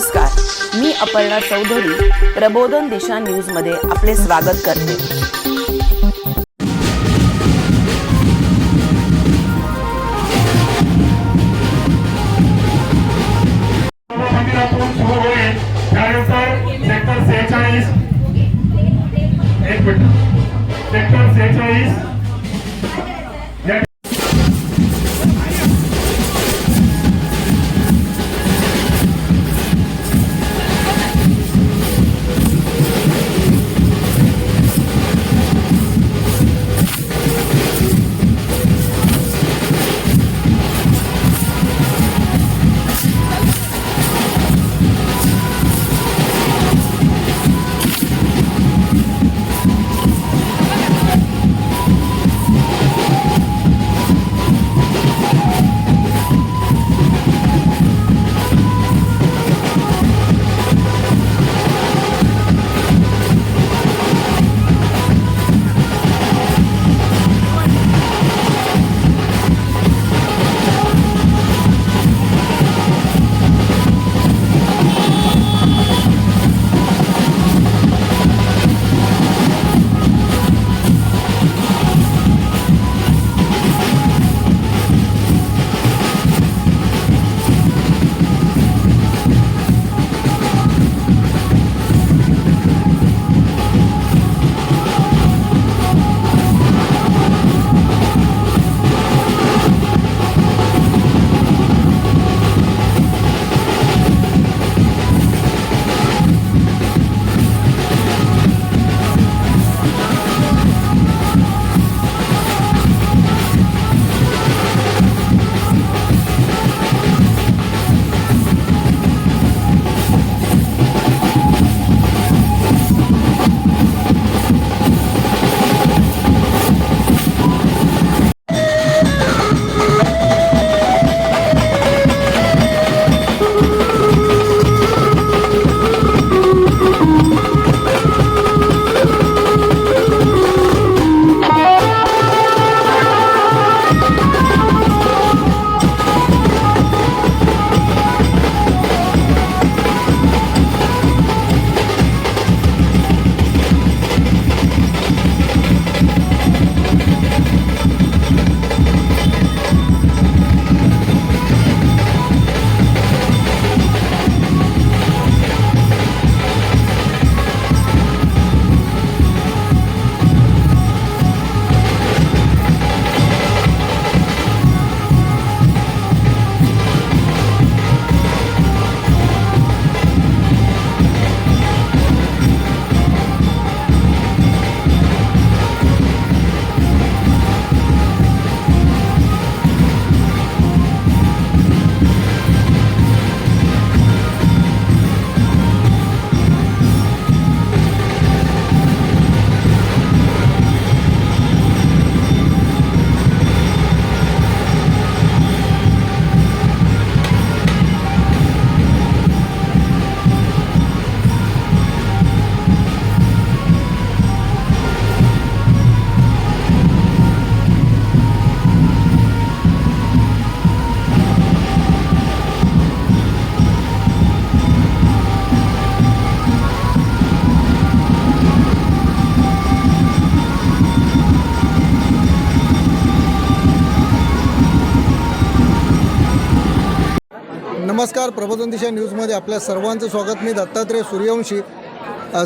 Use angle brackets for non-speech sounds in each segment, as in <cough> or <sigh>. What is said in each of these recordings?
नमस्कार. मी अपर्णा चौधरी प्रबोधन दिशा न्यूजमध्ये आपले स्वागत करते. नमस्कार. प्रबोधन दिशा न्यूजमध्ये आपल्या सर्वांचं स्वागत. मी दत्तात्रय सूर्यवंशी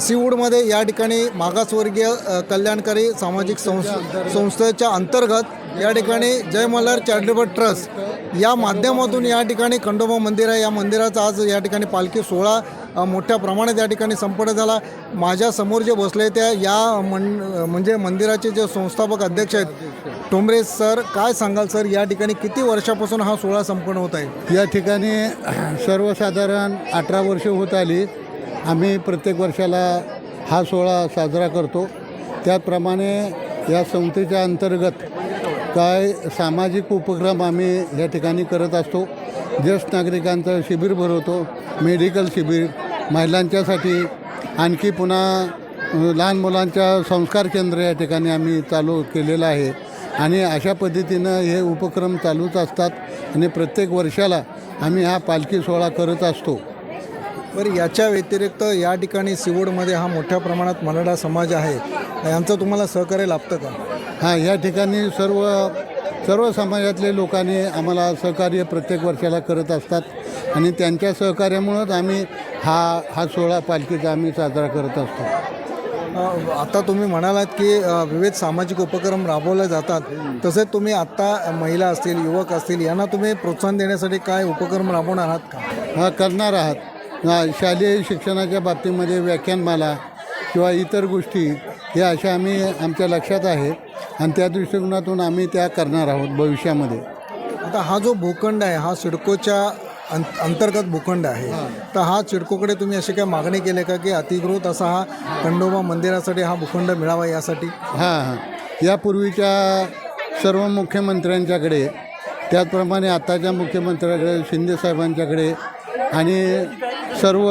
सीवूडमध्ये या ठिकाणी मागासवर्गीय कल्याणकारी सामाजिक संस् संस्थेच्या अंतर्गत या ठिकाणी जय मल्हार चॅरिटेबल ट्रस्ट या माध्यमातून या ठिकाणी खंडोबा मंदिर आहे. या मंदिराचा आज या ठिकाणी पालखी सोहळा मोठ्या प्रमाणात या ठिकाणी संपन्न झाला. माझ्यासमोर जे बसले त्या या मन म्हणजे मंदिराचे जे संस्थापक अध्यक्ष आहेत टोंबरे सर काय सांगाल सर? या ठिकाणी किती वर्षापासून हा सोहळा संपन्न होत आहे? या ठिकाणी सर्वसाधारण अठरा वर्ष होत आली. आम्ही प्रत्येक वर्षाला हा सोहळा साजरा करतो. त्याचप्रमाणे या संस्थेच्या अंतर्गत काय सामाजिक उपक्रम आम्ही या ठिकाणी करत असतो. ज्येष्ठ नागरिकांचं शिबिर भरवतो मेडिकल शिबिर महिलांच्यासाठी आणखी पुन्हा लहान मुलांच्या संस्कार केंद्र या ठिकाणी आम्ही चालू केलेलं आहे. आणि अशा पद्धतीनं हे उपक्रम चालूच असतात आणि प्रत्येक वर्षाला आम्ही हा पालखी सोहळा करत असतो. बरं याच्या व्यतिरिक्त या ठिकाणी सिवोडमध्ये हा मोठ्या प्रमाणात मराठा समाज आहे. यांचं तुम्हाला सहकार्य लाभतं का? हां या ठिकाणी सर्व सर्व समाजातले लोकांनी आम्हाला सहकार्य प्रत्येक वर्षाला करत असतात. आणि त्यांच्या सहकार्यामुळंच आम्ही हा हा सोहळा पालखीचा आम्ही साजरा करत असतो. आता तुम्ही म्हणालात की विविध सामाजिक उपक्रम राबवले जातात. तसेच तुम्ही आत्ता महिला असतील युवक असतील यांना तुम्ही प्रोत्साहन देण्यासाठी काय उपक्रम राबवणार आहात का? हा करणार आहात. शालेय शिक्षणाच्या बाबतीमध्ये व्याख्यानमाला किंवा इतर गोष्टी या अशा आम्ही आमच्या लक्षात आहे. आणि त्या दृष्टिकोनातून आम्ही त्या करणार आहोत भविष्यामध्ये. आता हा जो भूखंड आहे हा सिडकोच्या अं अंतर्गत भूखंड आहे. तर हा सिडकोकडे तुम्ही अशी काय मागणी केली का की अतिकृत असा हा खंडोबा मंदिरासाठी हा भूखंड मिळावा यासाठी? हां हां. यापूर्वीच्या सर्व मुख्यमंत्र्यांच्याकडे त्याचप्रमाणे आत्ताच्या मुख्यमंत्र्याकडे शिंदेसाहेबांच्याकडे आणि सर्व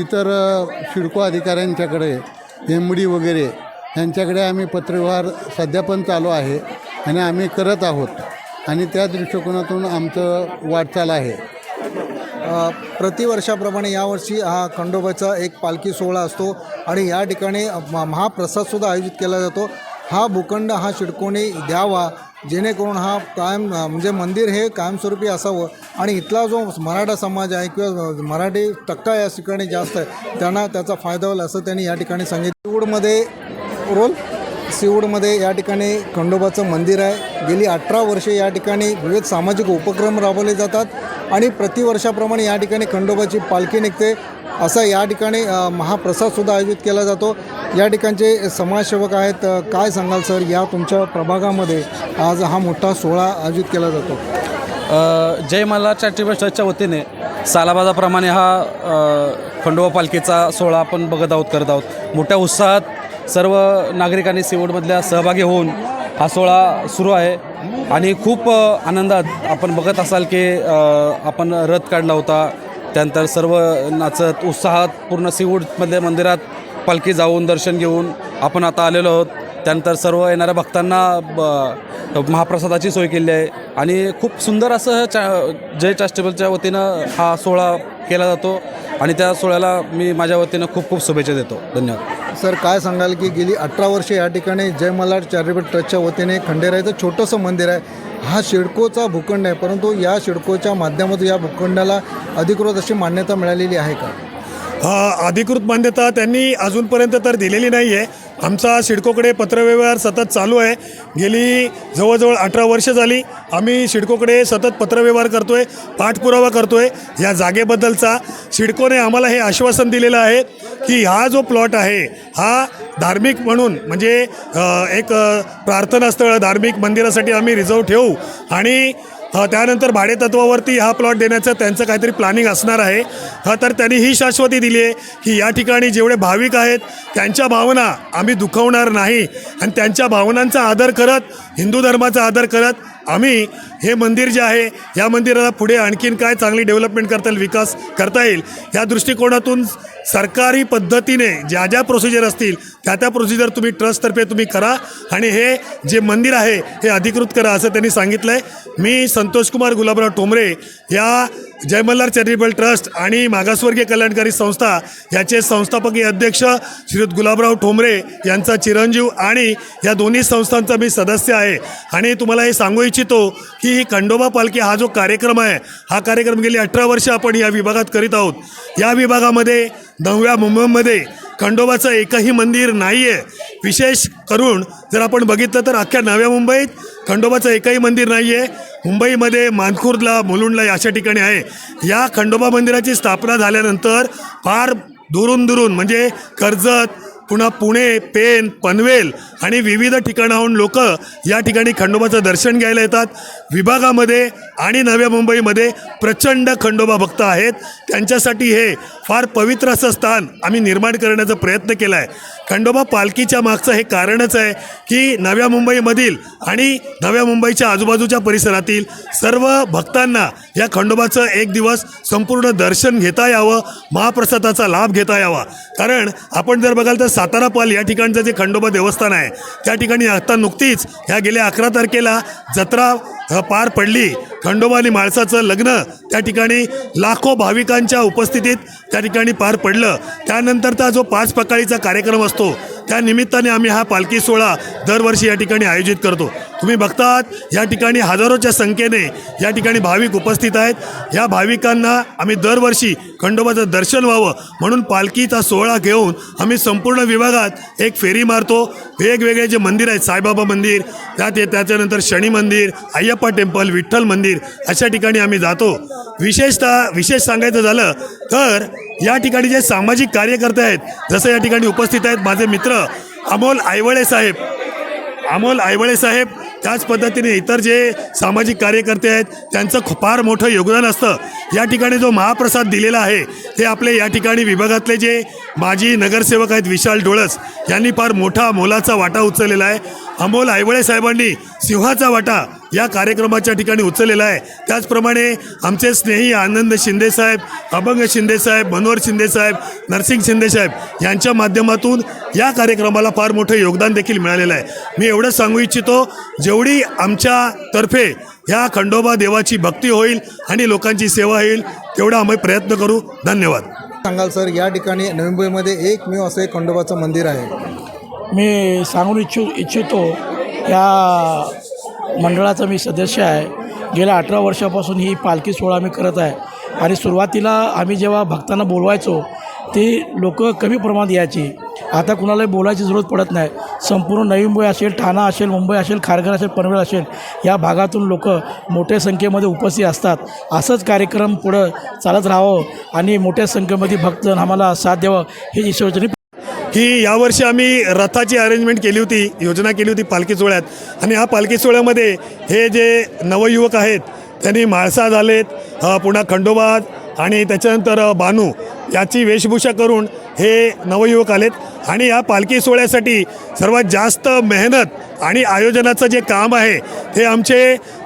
इतर शिडको अधिकाऱ्यांच्याकडे एम डी वगैरे यांच्याकडे आम्ही पत्रव्यवहार सध्या पण चालू आहे आणि आम्ही करत आहोत. आणि त्या दृष्टिकोनातून आमचं वाटचाल आहे. प्रतिवर्षाप्रमाणे यावर्षी हा खंडोबाचा एक पालखी सोहळा असतो आणि या ठिकाणी म- महाप्रसादसुद्धा आयोजित केला जातो. हा भूखंड हा शिडकोने द्यावा जेणेकरून हा कायम म्हणजे मंदिर हे कायमस्वरूपी असावं आणि इथला जो मराठा समाज आहे किंवा मराठी टक्का या ठिकाणी जास्त आहे त्यांना त्याचा फायदा होईल असं त्यांनी या ठिकाणी सांगितलं. रोल? सिवूडमध्ये या ठिकाणी खंडोबाचं मंदिर आहे. गेली अठरा वर्षे या ठिकाणी विविध सामाजिक उपक्रम राबवले जातात आणि प्रतिवर्षाप्रमाणे या ठिकाणी खंडोबाची पालखी निघते. असा या ठिकाणी महाप्रसादसुद्धा आयोजित केला जातो. या ठिकाणचे समाजसेवक आहेत. काय सांगाल सर? या तुमच्या प्रभागामध्ये आज हा मोठा सोहळा आयोजित केला जातो. जयमाला जय चॅरिटेबल ट्रस्टच्या वतीने सालाबाजाप्रमाणे हा खंडोबा पालखीचा सोहळा आपण बघत आहोत करत आहोत. मोठ्या उत्साहात सर्व नागरिकांनी सिवोडमधल्या सहभागी होऊन हा सोहळा सुरू आहे. आणि खूप आनंदात आपण बघत असाल की आपण रथ काढला होता. त्यानंतर सर्व नाचत उत्साहात पूर्ण सिवूडमधल्या मंदिरात पालखी जाऊन दर्शन घेऊन आपण आता आलेलो आहोत. त्यानंतर सर्व येणाऱ्या भक्तांना ब महाप्रसादाची सोय केली आहे. आणि खूप सुंदर असं चा जय चॅस्टेबलच्या वतीनं हा सोहळा केला जातो आणि त्या सोहळ्याला मी माझ्या वतीनं खूप खूप शुभेच्छा देतो. धन्यवाद. सर काय सांगाल की गेली अठरा वर्षे या ठिकाणी जय मल्हार चॅरिटेबल ट्रस्टच्या वतीने खंडेरायचं छोटंसं मंदिर आहे. हा शिडकोचा भूखंड आहे परंतु या शिडकोच्या माध्यमातून या भूखंडाला अधिकृत अशी मान्यता मिळालेली आहे का? हा अधिकृत मान्यता त्यांनी अजूनपर्यंत तर दिलेली नाही आहे आमचा सिडकोकडे पत्रव्यवहार सतत चालू आहे. गेली जवळजवळ अठरा वर्ष झाली आम्ही शिडकोकडे सतत पत्रव्यवहार करतो आहे पाठपुरावा करतो आहे या जागेबद्दलचा शिडकोने आम्हाला हे आश्वासन दिलेलं आहे की हा जो प्लॉट आहे हा धार्मिक म्हणून म्हणजे एक प्रार्थनास्थळ धार्मिक मंदिरासाठी आम्ही रिझर्व ठेवू आणि त्यानंतर भाडेतत्वावरती हा प्लॉट देण्याचं त्यांचं काहीतरी प्लॅनिंग असणार आहे. हा तर त्यांनी ही शाश्वती दिली आहे की या ठिकाणी जेवढे भाविक आहेत त्यांच्या भावना आम्ही दुखवणार नाही. आणि त्यांच्या भावनांचा आदर करत हिंदू धर्माचा आदर करत आम्ही हे मंदिर जे आहे या मंदिराला पुढे आणखीन काय चांगली डेव्हलपमेंट करता येईल विकास करता येईल या दृष्टिकोनातून सरकारी पद्धतीने ज्या ज्या प्रोसिजर असतील त्या त्या प्रोसिजर तुम्ही ट्रस्टतर्फे तुम्ही करा आणि हे जे मंदिर आहे हे अधिकृत करा असं त्यांनी सांगितलं आहे मी संतोषकुमार गुलाबराव टोमरे या जयमल्हार चॅरिटेबल ट्रस्ट आणि मागासवर्गीय कल्याणकारी संस्था याचे संस्थापकीय अध्यक्ष श्रीयुत गुलाबराव ठोंबरे यांचा चिरंजीव आणि या दोन्ही संस्थांचा मी सदस्य आहे. आणि तुम्हाला हे सांगू इच्छितो की ही खंडोबा पालखी हा जो कार्यक्रम आहे हा कार्यक्रम गेली अठरा वर्ष आपण या विभागात करीत आहोत. या विभागामध्ये नवव्या मुंबईमध्ये खंडोबाचं एकही मंदिर नाही आहे विशेष करून जर आपण बघितलं तर अख्ख्या नव्या मुंबईत खंडोबाचं एकही मंदिर नाही आहे मुंबईमध्ये मानखुर्दला मुलुंडला अशा ठिकाणी आहे. या खंडोबा मंदिराची स्थापना झाल्यानंतर फार दुरून दुरून म्हणजे कर्जत पुन्हा पुणे पेन पनवेल आणि विविध ठिकाणाहून लोक या ठिकाणी खंडोबाचं दर्शन घ्यायला येतात. विभागामध्ये आणि नव्या मुंबईमध्ये प्रचंड खंडोबा भक्त आहेत. त्यांच्यासाठी हे फार पवित्र असं स्थान आम्ही निर्माण करण्याचा प्रयत्न केला आहे खंडोबा पालखीच्या मागचं हे कारणच आहे की नव्या मुंबईमधील आणि नव्या मुंबईच्या आजूबाजूच्या परिसरातील सर्व भक्तांना या खंडोबाचं एक दिवस संपूर्ण दर्शन घेता यावं महाप्रसादाचा लाभ घेता यावा. कारण आपण जर बघाल तर सातारा पाल या ठिकाणचं जे खंडोबा देवस्थान आहे त्या ठिकाणी आता नुकतीच ह्या गेल्या अकरा तारखेला जत्रा पार पडली. खंडोबानी माणसाचं माळसाचं लग्न त्या ठिकाणी लाखो भाविकांच्या उपस्थितीत त्या ठिकाणी पार पडलं. त्यानंतरचा जो पाच पकाळीचा कार्यक्रम असतो त्या निमित्ताने आम्ही हा पालखी सोहळा दरवर्षी या ठिकाणी आयोजित करतो. तुम्ही बघतात या ठिकाणी हजारोच्या संख्येने या ठिकाणी भाविक उपस्थित आहेत. या भाविकांना आम्ही दरवर्षी खंडोबाचं दर्शन व्हावं म्हणून पालखीचा सोहळा घेऊन आम्ही संपूर्ण विभागात एक फेरी मारतो. वेगवेगळे जे मंदिर आहेत साईबाबा मंदिर त्यात त्याच्यानंतर शनी मंदिर अय्यप्पा टेम्पल विठ्ठल मंदिर अशा ठिकाणी आम्ही जातो. विशेषतः विशेष सांगायचं झालं तर या ठिकाणी जे सामाजिक कार्यकर्ते आहेत जसं या ठिकाणी उपस्थित आहेत माझे मित्र अमोल आयवळे साहेब. अमोल आयवळे साहेब त्याच पद्धतीने इतर जे सामाजिक कार्यकर्ते आहेत त्यांचं फार मोठं योगदान असतं. या ठिकाणी जो महाप्रसाद दिलेला आहे ते आपले या ठिकाणी विभागातले जे माजी नगरसेवक आहेत विशाल डोळस यांनी फार मोठा मोलाचा वाटा उचललेला आहे. अमोल आयवळे साहेबांनी सिंहाचा वाटा या कार्यक्रमाच्या ठिकाणी उचललेला आहे. त्याचप्रमाणे आमचे स्नेही आनंद शिंदेसाहेब अभंग शिंदेसाहेब मनोहर शिंदेसाहेब नरसिंग शिंदेसाहेब यांच्या माध्यमातून या कार्यक्रमाला फार मोठं योगदान देखील मिळालेलं आहे. मी एवढंच सांगू इच्छितो जेवढी आमच्यातर्फे ह्या खंडोबा देवाची भक्ती होईल आणि लोकांची सेवा होईल तेवढा आम्ही प्रयत्न करू. धन्यवाद. सांगाल सर या ठिकाणी नवी मुंबईमध्ये एकमेव असं एक खंडोबाचं मंदिर आहे. मी सांगून इच्छु इच्छितो या मंडळाचा मी सदस्य आहे. गेल्या अठरा वर्षापासून ही पालखी सोहळा आम्ही करत आहे. आणि सुरुवातीला आम्ही जेव्हा भक्तांना बोलवायचो ती लोक कमी प्रमाणात यायची. आता कुणालाही बोलायची जरूरत पडत नाही. संपूर्ण नवी मुंबई असेल ठाणा असेल मुंबई असेल खारघर असेल पनवेल असेल या भागातून लोक मोठ्या संख्येमध्ये उपस्थित असतात. असंच कार्यक्रम पुढं चालत राहावं आणि मोठ्या संख्येमध्ये भक्तजन आम्हाला साथ द्यावं हे ईश्वरचनी ही यावर्षी आम्ही रथाची अरेंजमेंट केली होती योजना केली होती पालखी सोहळ्यात. आणि ह्या पालखी सोहळ्यामध्ये हे जे नवयुवक आहेत त्यांनी माळसा झालेत पुन्हा खंडोबा आणि त्याच्यानंतर बानू याची वेशभूषा करून हे नवयुवक आलेत. आणि या पालखी सोहळ्यासाठी सर्वात जास्त मेहनत आणि आयोजनाचं जे काम आहे ते आमचे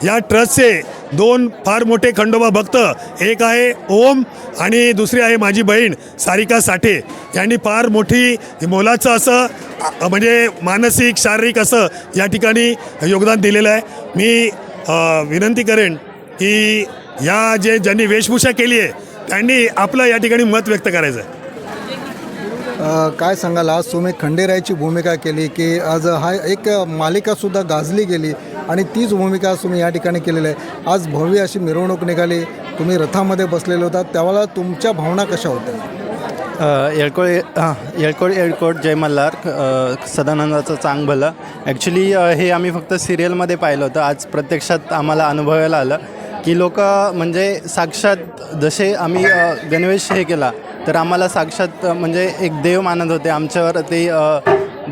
या ट्रस्टचे दोन फार मोठे खंडोबा भक्त एक आहे ओम आणि दुसरी आहे माझी बहीण सारिका साठे. यांनी फार मोठी मोलाचं असं म्हणजे मानसिक शारीरिक असं या ठिकाणी योगदान दिलेलं आहे. मी विनंती करेन की या जे ज्यांनी वेशभूषा केली आहे त्यांनी आपलं या ठिकाणी मत व्यक्त करायचं आहे. काय सांगाल? आज सुमित खंडेरायाची भूमिका केली की आज हा एक मालिकासुद्धा गाजली गेली आणि तीच भूमिका आज तुम्ही या ठिकाणी केलेली आहे. आज भव्य अशी मिरवणूक निघाली. तुम्ही रथामध्ये बसलेले होता. त्यावेळेला तुमच्या भावना कशा होत्या? येळकोळ हां येळकोळ येळकोट जय मल्हार सदानंदाचं चांग भलं ॲक्च्युली हे आम्ही फक्त सिरियलमध्ये पाहिलं होतं. आज प्रत्यक्षात आम्हाला अनुभवायला आलं की लोक म्हणजे साक्षात जसे आम्ही गणवेश हे केला तर आम्हाला साक्षात म्हणजे एक देव मानत होते आमच्यावर. ते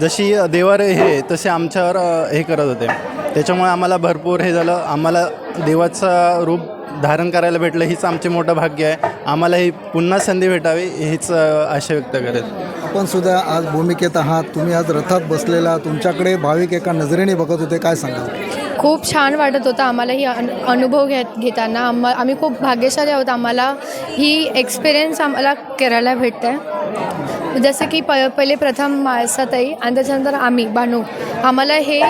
जशी देवर हे तसे आमच्यावर हे करत होते. त्याच्यामुळे आम्हाला भरपूर हे झालं. आम्हाला देवाचं रूप धारण करायला भेटलं. हीच आमचे मोठं भाग्य आहे. आम्हाला ही पुन्हा संधी भेटावी हीच आशा व्यक्त करेल आपण सुद्धा आज भूमिकेत आहात. तुम्ही आज रथात बसलेला तुमच्याकडे भाविक एका नजरेने बघत होते. काय सांगाल? खूप छान वाटत होतं आम्हाला ही अन अनुभव घेत घेताना. आम्हा आम्ही खूप भाग्यशाली आहोत. आम्हाला ही एक्सपिरियन्स आम्हाला करायला भेटतं आहे जसं की प पहिले प्रथम माळसाताई आणि त्याच्यानंतर आम्ही बानू. आम्हाला हे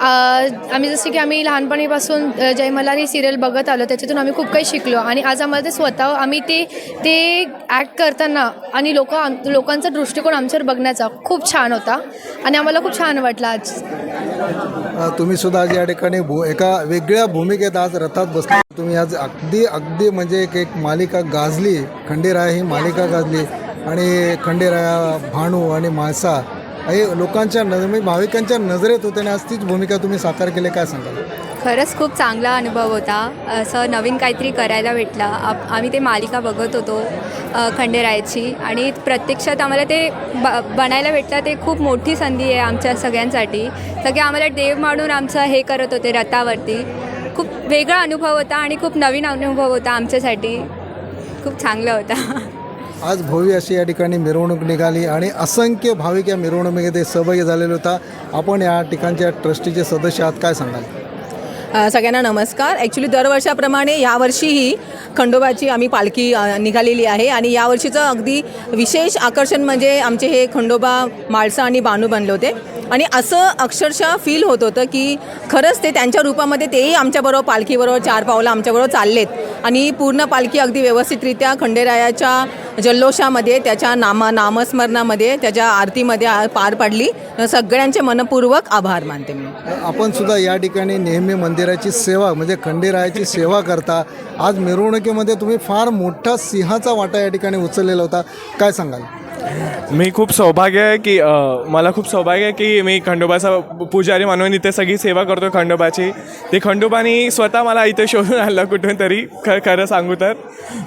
आम्ही जसं की आम्ही लहानपणीपासून अ, ही सिरियल बघत आलो त्याच्यातून आम्ही खूप काही शिकलो. आणि आज आम्हाला ते स्वतः आम्ही ते ते ॲक्ट करताना आणि लोक लोकांचा दृष्टिकोन आमच्यावर बघण्याचा खूप छान होता. आणि आम्हाला खूप छान वाटलं आज. तुम्ही सुद्धा आज या ठिकाणी भू एका वेगळ्या भूमिकेत आज रथात बसले. तुम्ही आज अगदी अगदी म्हणजे एक एक मालिका गाजली. खंडेराया ही मालिका गाजली. आणि खंडेराया भानू आणि माळसा हे लोकांच्या नजर म्हणजे भाविकांच्या नजरेत होते आणि आज तीच भूमिका तुम्ही साकार केली काय सांगाल? खरंच खूप चांगला अनुभव होता. असं नवीन काहीतरी करायला भेटलं. आप आम्ही ते मालिका बघत होतो खंडेरायाची. आणि प्रत्यक्षात आम्हाला ते ब बनायला भेटलं ते खूप मोठी संधी आहे आमच्या सगळ्यांसाठी. सगळे आम्हाला देव मानून आमचं हे करत होते रथावरती. खूप वेगळा अनुभव होता आणि खूप नवीन अनुभव होता आमच्यासाठी. खूप चांगला होता. <laughs> आज भव्य अशी या ठिकाणी मिरवणूक निघाली आणि असंख्य भाविक या मिरवणुकीमध्ये सहभागी झालेला होता. आपण या ठिकाणच्या ट्रस्टीचे सदस्य आहात काय सांगाल? सगळ्यांना नमस्कार. ॲक्च्युली दरवर्षाप्रमाणे यावर्षीही खंडोबाची आम्ही पालखी निघालेली आहे आणि यावर्षीचं अगदी विशेष आकर्षण म्हणजे आमचे हे खंडोबा माळसा आणि बानू बनले होते. आणि असं अक्षरशः फील होत होतं की खरंच ते त्यांच्या रूपामध्ये तेही आमच्याबरोबर पालखीबरोबर चार पावलं आमच्याबरोबर चाललेत. आणि पूर्ण पालखी अगदी व्यवस्थितरित्या खंडेरायाच्या जल्लोषामध्ये त्याच्या नामा नामस्मरणामध्ये त्याच्या आरतीमध्ये पार पाडली. सगळ्यांचे मनपूर्वक आभार मानते मी. आपण सुद्धा या ठिकाणी नेहमी मंदिराची सेवा म्हणजे खंडेरायाची सेवा करता आज मिरवणुकीमध्ये तुम्ही फार मोठा सिंहाचा वाटा या ठिकाणी उचललेला होता. काय सांगाल? मी खूप सौभाग्य आहे की अ, मला खूप सौभाग्य आहे की मी खंडोबाचा पुजारी म्हणून इथे सगळी सेवा करतो खंडोबाची. ते खंडोबानी स्वतः मला इथे शोधून आणलं कुठून तरी ख खरं सांगू तर.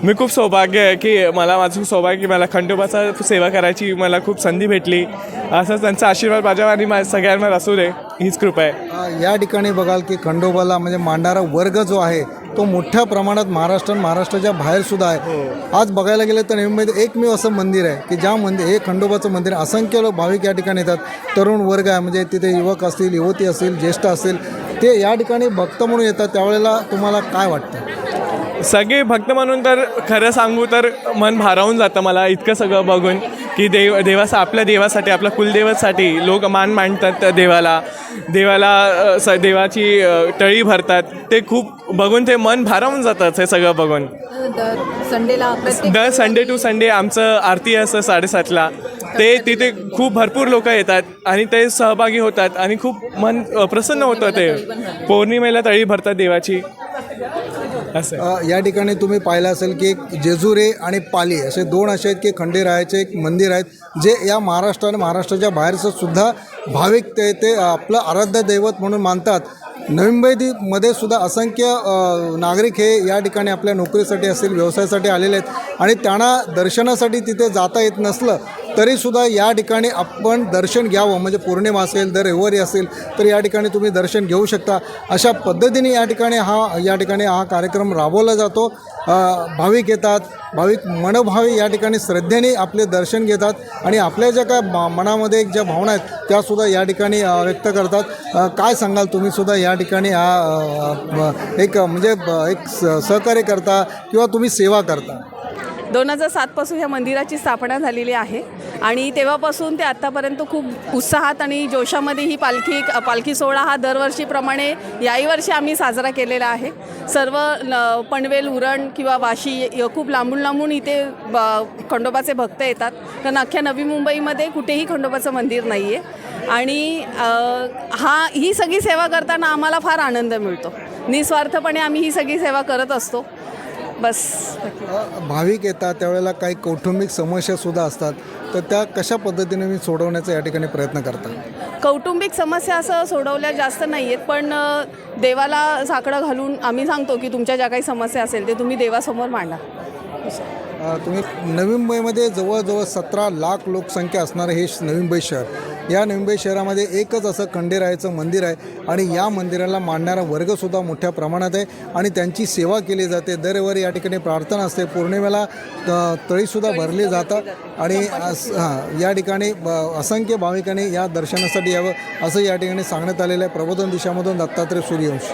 मी खूप सौभाग्य आहे की मला माझं खूप सौभाग्य की मला खंडोबाचा सेवा करायची मला खूप संधी भेटली. असं त्यांचा आशीर्वाद माझ्यावर आणि माझ्या सगळ्यांवर असू दे. हीच कृपा आहे. या ठिकाणी बघाल की खंडोबाला म्हणजे मांडणारा वर्ग जो आहे तो मोठ्या प्रमाणात महाराष्ट्र आणि महाराष्ट्राच्या बाहेर सुद्धा आहे. आज बघायला गेलं तर नेहमी एकमेव असं मंदिर आहे की ज्या मंदिर हे खंडोबाचं मंदिर. असंख्य लोक भाविक या ठिकाणी येतात. तरुण वर्ग आहे म्हणजे तिथे युवक असतील युवती असतील ज्येष्ठ असतील ते या ठिकाणी भक्त म्हणून येतात. त्यावेळेला तुम्हाला काय वाटतं? सगळे भक्त म्हणून तर खरं सांगू तर मन भारावून जातं मला इतकं सगळं बघून की देव देवासा आपल्या देवासाठी आपल्या कुलदेवतसाठी लोक मान मांडतात त्या देवाला. देवाला स देवाची टळी भरतात. ते खूप बघून ते मन भारावून जातात हे सगळं बघून. संडेला दर संडे टू संडे आमचं आरती असतं साडेसातला. ते तिथे खूप भरपूर लोक येतात आणि ते सहभागी होतात आणि खूप मन प्रसन्न होतं ते. पौर्णिमेला तळी भरतात देवाची. असं या ठिकाणी तुम्ही पाहिलं असेल की एक जेजुरे आणि पाली असे दोन असे आहेत की खंडेरायाचे एक मंदिर आहेत जे या महाराष्ट्र आणि महाराष्ट्राच्या बाहेरचं सुद्धा भाविक ते ते आपलं आराध्य दैवत म्हणून मानतात. नवी मुंबईमध्ये सुद्धा असंख्य नागरिक हे या ठिकाणी आपल्या नोकरीसाठी असतील व्यवसायासाठी आलेले आहेत आणि त्यांना दर्शनासाठी तिथे जाता येत नसलं तरीसुद्धा या ठिकाणी आपण दर्शन घ्यावं. म्हणजे पौर्णिमा असेल दर रविवारी असेल तर या ठिकाणी तुम्ही दर्शन घेऊ शकता. अशा पद्धतीने या ठिकाणी हा या ठिकाणी हा कार्यक्रम राबवला जातो. भाविक येतात भाविक मनोभावे या ठिकाणी श्रद्धेने आपले दर्शन घेतात आणि आपल्या ज्या काय म- मनामध्ये ज्या भावना आहेत त्यासुद्धा या ठिकाणी व्यक्त करतात. काय सांगाल तुम्ही सुद्धा या ठिकाणी हा एक म्हणजे एक स- सहकार्य करता किंवा तुम्ही सेवा करता? दोन हजार सातपासून ह्या मंदिराची स्थापना झालेली आहे. आणि तेव्हापासून ते आत्तापर्यंत खूप उत्साहात आणि जोशामध्ये ही पालखी पालखी सोहळा हा दरवर्षीप्रमाणे याही वर्षी आम्ही साजरा केलेला आहे. सर्व न- पनवेल उरण किंवा वाशी खूप लांबून लांबून इथे ब- खंडोबाचे भक्त येतात. कारण अख्ख्या नवी मुंबईमध्ये कुठेही खंडोबाचं मंदिर नाही आहे आणि हा ही सगळी सेवा करताना आम्हाला फार आनंद मिळतो. निस्वार्थपणे आम्ही ही सगळी सेवा करत असतो. बस. भाविक येतात त्यावेळेला काही कौटुंबिक समस्यासुद्धा असतात. तर त्या कशा पद्धतीने मी सोडवण्याचा या ठिकाणी प्रयत्न करता? कौटुंबिक समस्या असं सोडवल्या जास्त नाही आहेत पण देवाला साकडं घालून आम्ही सांगतो की तुमच्या ज्या काही समस्या असेल ते तुम्ही देवासमोर मांडा. तुम्ही नवी मुंबईमध्ये जवळजवळ सतरा लाख लोकसंख्या असणारं हे नवी मुंबई शहर या नवी मुंबई शहरामध्ये एकच असं खंडेरायाचं मंदिर आहे आणि या मंदिराला मांडणारा वर्गसुद्धा मोठ्या प्रमाणात आहे आणि त्यांची सेवा केली जाते. दरवेळी या ठिकाणी प्रार्थना असते. पौर्णिमेला त- तळीसुद्धा भरली जातात आणि हां या ठिकाणी ब- असंख्य भाविकांनी या दर्शनासाठी यावं असं या ठिकाणी सांगण्यात आलेलं आहे. प्रबोधन दिशामधून दत्तात्रय सूर्यवंशी.